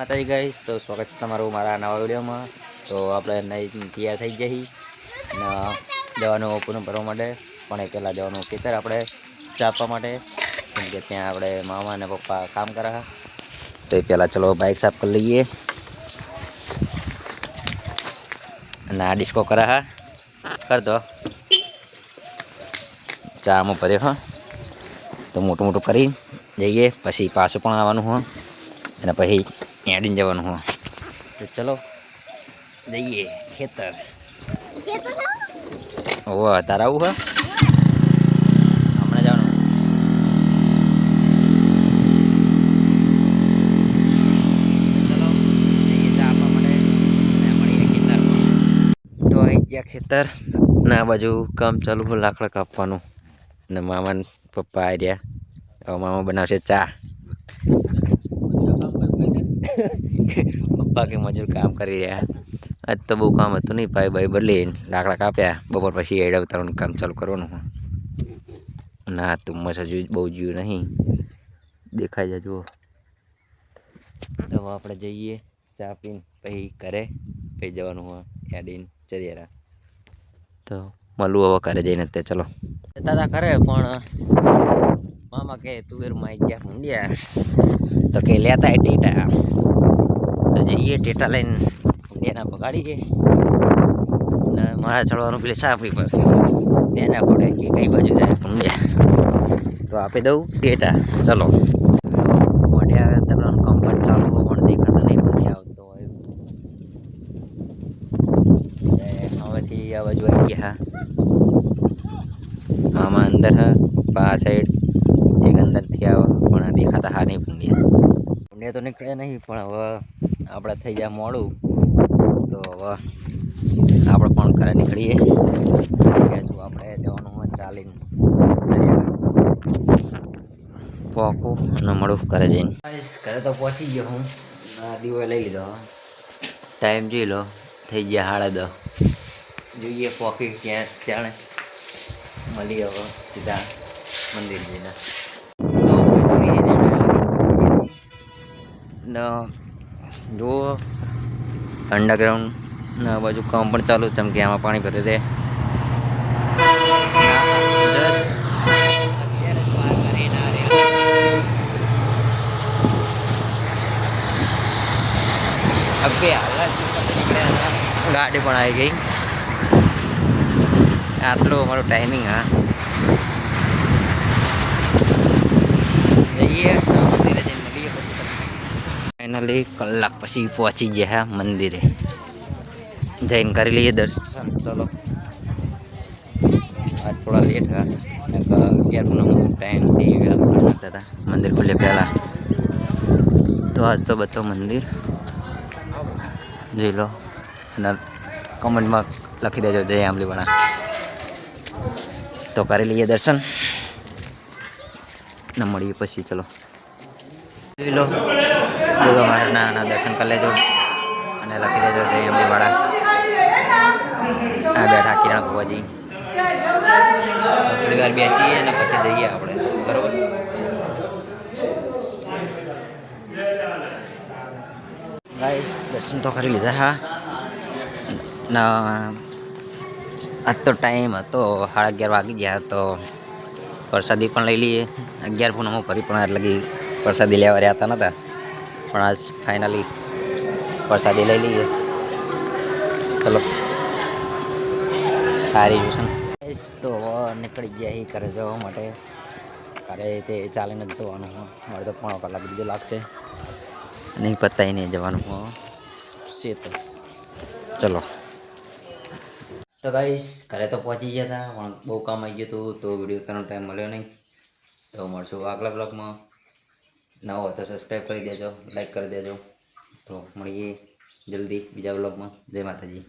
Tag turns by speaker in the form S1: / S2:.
S1: માતાજી ગઈ. તો સ્વાગત છે તમારું મારા નવા વિડીયોમાં. તો આપણે નહીં તૈયાર થઈ જઈ અને જવાનું પૂરું ભરવા માટે. પણ એ પહેલાં જવાનું ખેતર આપણે ચાપવા માટે. કેમ કે ત્યાં આપણે મામા અને પપ્પા કામ કરા તો એ પહેલાં ચલો બાઇક સાફ કરી લઈએ. અને આ ડિસ્કો કરા હા કર દો. ચામાં ભર્યો હા. તો મોટું મોટું કરી જઈએ. પછી પાછું પણ આવવાનું હોય અને પછી એડીને જવાનું હું તો ચલો, જઈએ ખેતર. ઓ તારા આવું હા? હમણાં જવાનું. તો આવી ગયા ખેતર. ના બાજુ કામ ચાલુ હોય, લાકડા કાપવાનું. ને મામા પપ્પા આવી રહ્યા હવે મામા બનાવશે ચા. પપ્પા કે મજૂર કામ કરી રહ્યા. આજ તો બહુ કામ હતું નહીં, ભાઈ ભાઈ બદલી લાકડા કાપ્યા. બપોર પછી એડ ઉતારવાનું કામ ચાલુ કરવાનું ના તુમ્મસ હજુ બહુ જીવ નહીં. દેખાઈ જાય જુઓ. તો આપણે જઈએ ચા પીને, પછી ઘરે પછી જવાનું હોય એડીને ચરિયારા. તો મળવું હવે ઘરે જઈને તે, ચલો. દાદા કરે પણ મામા કે તુવેરમાં ગયા મુંડિયા. તો કે લેતા ટેટા. તો જઈએ ટેટા લઈને એના પગાડીએ ને મારા ચડવાનું પેલી સાપરી પર એના પડે કે કઈ બાજુ જાય, મુંડિયા. તો આપી દઉં ટેટા. ચલો. મોઢિયા તમારું કામ પણ ચાલુ પણ દેખાતો નહીં મુંડિયા આવતો હોય. હવેથી આ બાજુ આવી ગયા. આમાં અંદર હા પા સાઈડ. આવે પણ દેખાતા હા નહીં પુણ્ય પુણ્ય તો નીકળે નહીં, પણ હવે આપણે થઈ ગયા મોડું. તો હવે આપણે પણ ઘરે નીકળીએ. જો આપણે જવાનું હોય ચાલીને. પોકું અને મળું ઘરે જઈને. ઘરે તો પહોંચી ગયો હું. દીવો લઈ લીધો. ટાઈમ જોઈ લો, થઈ ગયા દસ. જોઈએ પોકી ક્યાં ક્યાં મળી હવે સીધા મંદિર જઈને. જુઓ. અંડરગ્રાઉન્ડ આ બાજુ કામ પણ ચાલુ છે કે આમાં પાણી ભરે છે ગાડી પણ આવી ગઈ. આટલું અમારું ટાઈમિંગ હા. જઈએ. જઈને ફાઇનલી કલાક પછી પહોંચી ગયા મંદિરે જઈને કરી લઈએ દર્શન ચલો આજ થોડા લેટ હા અગિયારનો ટાઈમ થઈ ગયો હતા મંદિર ખુલે પહેલાં તો આજ તો બધો મંદિર જોઈ લો અને કમેન્ટમાં લખી દેજો જય આંબલીવાળા તો કરી લઈએ દર્શન ને મળીએ પછી ચલો જોઈ લો જો મહારાજના દર્શન કરી લેજો. અને લખી દેજો જય અંબેવાળા આ બેઠા કિરણ ભુવાજી. થોડી વાર બેસીએ અને પછી જઈએ આપણે. બરોબર? ગાઈસ દર્શન તો કરી લીધા હા. આજ તો ટાઈમ હતો, સાડા અગિયાર વાગી ગયા તો પ્રસાદી પણ લઈ લઈએ. અગિયાર પૂનમો ફરી પણ એટલે પ્રસાદી લેવા રહ્યા હતા નહોતા પણ આજ ફાઇનલી પ્રસાદી લઈ લઈએ. ચલો. સારી ટ્યુશન તો નીકળી ગયા એ ઘરે જવા માટે. ઘરે તે ચાલીને જ જવાનું હોય મારે તો પોણો કલાક બીજો લાગશે. નહીં પતાય નહીં જવાનું. હોય છે તો. ચલો. તો ગાઈશ ઘરે તો પહોંચી ગયા હતા પણ બહુ કામ આવી ગયું હતું તો વીડિયો કરવાનો ટાઈમ મળ્યો નહીં. તો મળશું આગલા બ્લોગમાં નવો હોય તો સબસ્ક્રાઈબ કરી દેજો લાઈક કરી દેજો. તો મળીએ જલ્દી બીજા બ્લોગમાં જય માતાજી.